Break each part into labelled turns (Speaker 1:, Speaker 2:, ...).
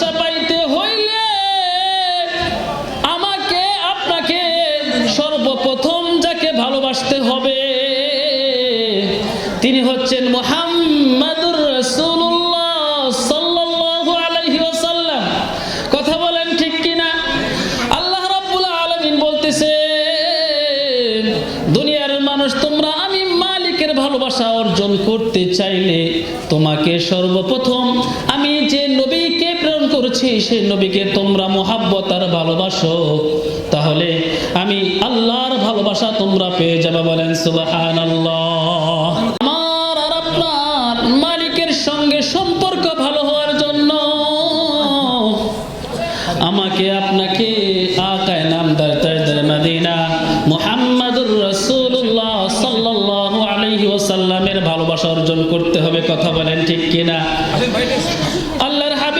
Speaker 1: ভালোবাসা পাইতে হইলে আমাকে, আপনাকে সর্বপ্রথম যাকে ভালোবাসতে হবে, তিনি হচ্ছেন মুহাম্মাদুর কথা বলেন ঠিক রাব্বুল আলামিন বলতেছেন দুনিয়ার মানুষ, তোমরা আমি মালিকের ভালোবাসা অর্জন করতে চাইলে তোমাকে সর্বপ্রথম আমি যে প্রেরণ করেছি সেই নবীকে তোমরা মোহাব্বত আর ভালোবাসো। তাহলে আমি আল্লাহর ভালোবাসা তোমরা পেয়ে যাবে বলেন ওয়াসাল্লামের ভালোবাসা অর্জন করতে হবে, কথা বলেন ঠিক কিনা? আল্লাহর হাবিব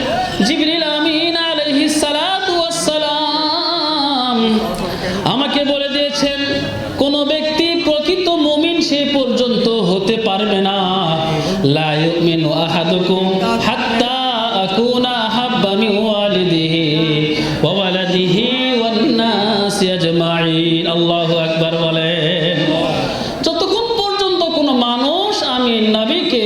Speaker 1: হাব্বা মিন ওয়ালিদিহি ওয়া ওয়ালাদিহি ওয়ান নাসি আজমাইন আল্লাহু আকবার বলেন। যতক্ষণ পর্যন্ত কোনো মানুষ আমি নবীকে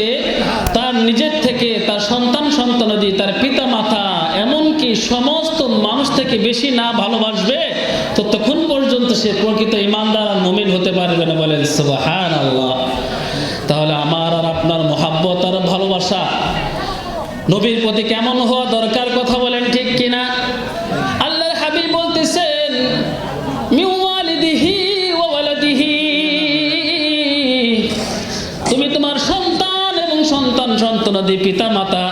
Speaker 1: তার নিজের থেকে, তার সন্তান সন্তানাদি তার পিতা মাতা এমনকি সমস্ত মানুষ থেকে বেশি না ভালোবাসবে, ততক্ষণ পর্যন্ত সে প্রকৃত ইমানদার আর মুমিন হতে পারবে না বলেন। আল্লাহ তাহলে আমার আর আপনার মোহাব্বত আর ভালোবাসা নবীর প্রতি কেমন হওয়া দরকার কথা বলেন ঠিক কিনা? আল্লাহর হাবিব বলতেছেন তুমি তোমার সন্তান এবং সন্তান সন্তানাদি পিতা মাতা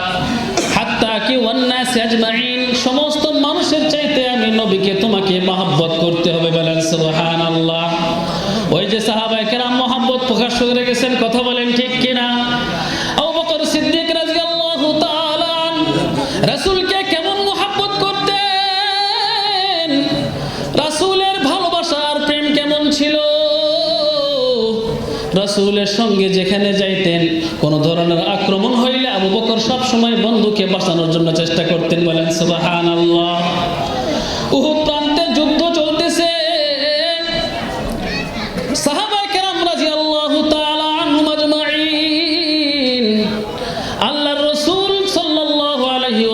Speaker 1: হাত্তা কি ওয়ান্নাস আজমাইন, সমস্ত মানুষের চাইতে আমি নবীকে তোমাকে মহাব্বত করতে হবে বলেন সুবহানাল্লাহ। ওই যে সাহাবায়ে কেরাম মহব্বত প্রকাশ করে গেছেন কথা বলেন ঠিক কিনা? রাসূলের সঙ্গে যেখানে যাইতেন, কোন ধরনের আক্রমণ হইলে আবু বকর সব সময় বন্ধুকে বাঁচানোর জন্য চেষ্টা করতেন, বলেন আলাইহি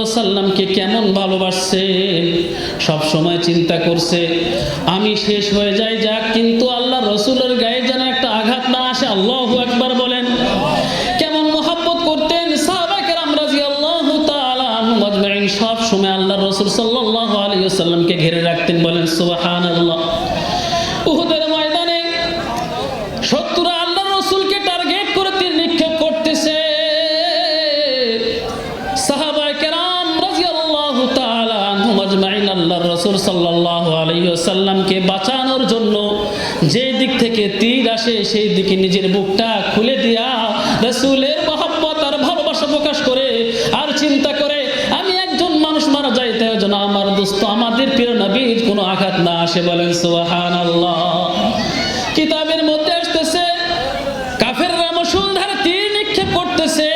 Speaker 1: কেমন ভালোবাসছেন সব সময় চিন্তা করছে, আমি শেষ হয়ে যাই যাক, কিন্তু আল্লাহ রসুলের গায়ে যেন বাঁচানোর জন্য যে দিক থেকে তীর আসে সেই দিকে নিজের বুকটা খুলে দিয়া রাসূলের মহব্বত আর ভালোবাসা প্রকাশ করে আর চিন্তা করে আমি একজন মানুষ মারা যাইতে যেন আমার দোস্ত, আমাদের প্রিয় নবীর কোনো আঘাত না আসে বলেন সুবহানাল্লাহ। কিতাবের মধ্যে আসতেছে, কাফেররা মুসলধারে তীর নিক্ষেপ করতেছে।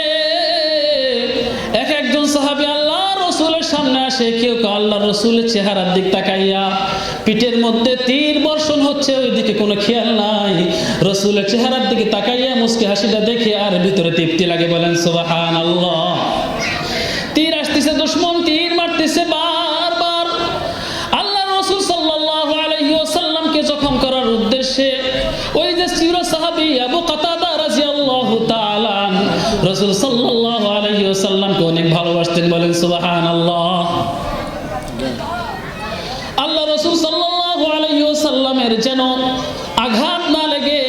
Speaker 1: তীর বর্ষণ হচ্ছে ওই দিকে কোনো খেয়াল নাই। চেহারার দিকে তাকাইয়া হাসিটা দেখে আর ভিতরে তৃপ্তি লাগে বলেন তীর আসতেছে, দুশ্মন তীর উদ্দেশ্যে ওই যে চির সাহাবি আবু কাতাদা রাজি তাআলা রাসূল সাল্লাল্লাহু আলাইহি ওয়াসাল্লামকে অনেক ভালোবাসতেন, বলেন, সুবহানাল্লাহ। আল্লাহ রসুল সাল্লাল্লাহু আলাইহি ওয়াসাল্লামের যেন আঘাত না লেগে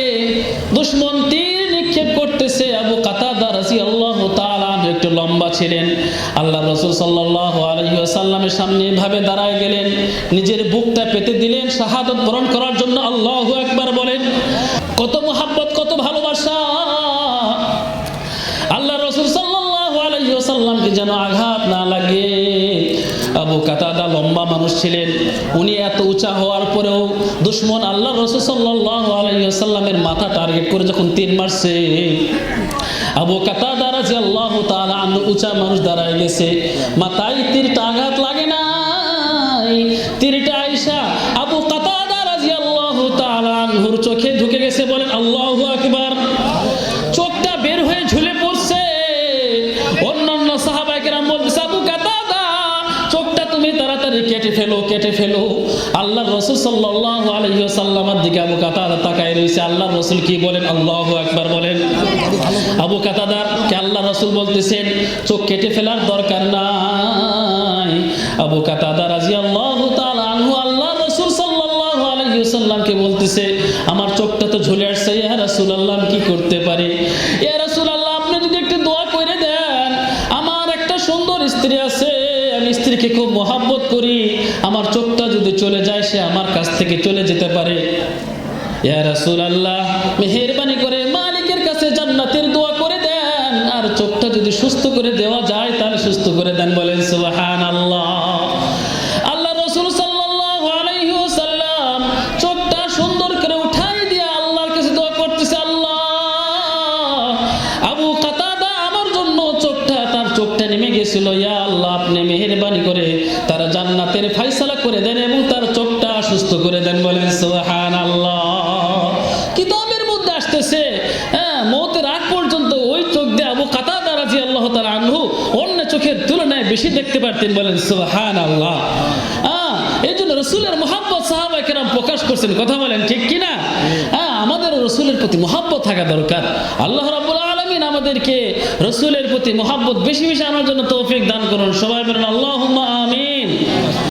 Speaker 1: দুশ্মন লম্বা ছিলেন। আল্লাহ রসুল সাল্লাহ আলহিসাল্লামের সামনে এভাবে দাঁড়ায় গেলেন। নিজের বুকটা পেতে দিলেন। শাহাদত বরণ করার জন্য আল্লাহ একবার বলেন, কত মোহাব্বত, কত ভালোবাসা। আল্লাহ রসুল ওয়াসাল্লামকে যেন আঘাত না লাগে। আবু কাতাদা লম্বা মানুষ ছিলেন। উনি এত উঁচা হওয়ার পরেও দুশ্মন আল্লাহ রসুল সাল্লাল্লাহু আলাইহি ওয়াসাল্লামের মাথা টার্গেট করে যখন তীর মারছে আবু কাতাদা যে আল্লাহ আনহু উঁচা মানুষ দাঁড়ায় গেছে। মাথায় তীরটা আঘাত লাগে নাই। তীরটা আইসা আবু কাতাদা যে আল্লাহ আনহুর চোখে ঢুকে গেছে, বলেন, আল্লাহু আকবার। চোখটা বের হয়ে ঝুলে পড়ছে। অন্যান্য সাহাবাইকেরাম বলতেছে, আবু কাতাদা, চোখটা তুমি তাড়াতাড়ি কেটে ফেলো কেটে ফেলো। আল্লাহ রসুল সাল্লাল্লাহু আলাইহি ওয়াসাল্লামের দিকে আবু কাতাদা তাকায় রয়েছে। আল্লাহ রসুল কি বলেন? আল্লাহ একবার বলেন। আবু কাতাদা, কে আল্লাহ রসুল বলতেছেন, চোখ কেটে ফেলার দরকার নাই। আবু কাতাদা রাদিয়াল্লাহু তাআলা আনহু আল্লাহ রসুল বলতেছে, আমার চোখটা তো ঝুলে আসছে, ইয়া আমি কি করতে ইয়া রাসূলুল্লাহ, আপনি যদি একটু দোয়া করে দেন, আমার একটা সুন্দর স্ত্রী আছে, আমি স্ত্রীকে খুব মহাব্বত করি, আমার চোখটা যদি চলে যায়, সে আমার কাছ থেকে চলে যেতে পারে। ইয়া রাসূলুল্লাহ, মেহেরবানি করে মালিকের কাছে জান্নাতের চোখটা যদি সুস্থ করে দেওয়া যায়, তাহলে সুস্থ করে দেন বলেন, সুবহানাল্লাহ। আল্লাহ চোখটা সুন্দর করে উঠাই দিয়ে করতেছে, আল্লাহ। আবু কাতাদা আমার জন্য চোখটা, তার চোখটা নেমে ইয়া আল্লাহ করে তার জান্নাতের ফাইসালা করে দেন এবং তার চোখটা সুস্থ করে দেন বলেন, সুবহানাল্লাহ। কিতাবের মধ্যে আসতেছে হ্যাঁ মৌতের আগ পর্যন্ত ওই চোখ দিয়ে আবু কাতাদা রাজি আল্লাহ তার আনহু অন্য চোখের তুলনায় বেশি দেখতে পারতেন, বলেন সুহান আল্লাহ এই জন্য রসুলের মোহাম্মত সাহাবা কেরাম প্রকাশ করছেন, কথা বলেন, ঠিক কিনা? হ্যাঁ আমাদের রসুলের প্রতি মহাব্বত থাকা দরকার। আল্লাহ রাবুল আলমিন আমাদেরকে রসুলের প্রতি মহাব্বত বেশি বেশি আনার জন্য তৌফিক দান করুন। সবাই বলেন আল্লাহ আমিন।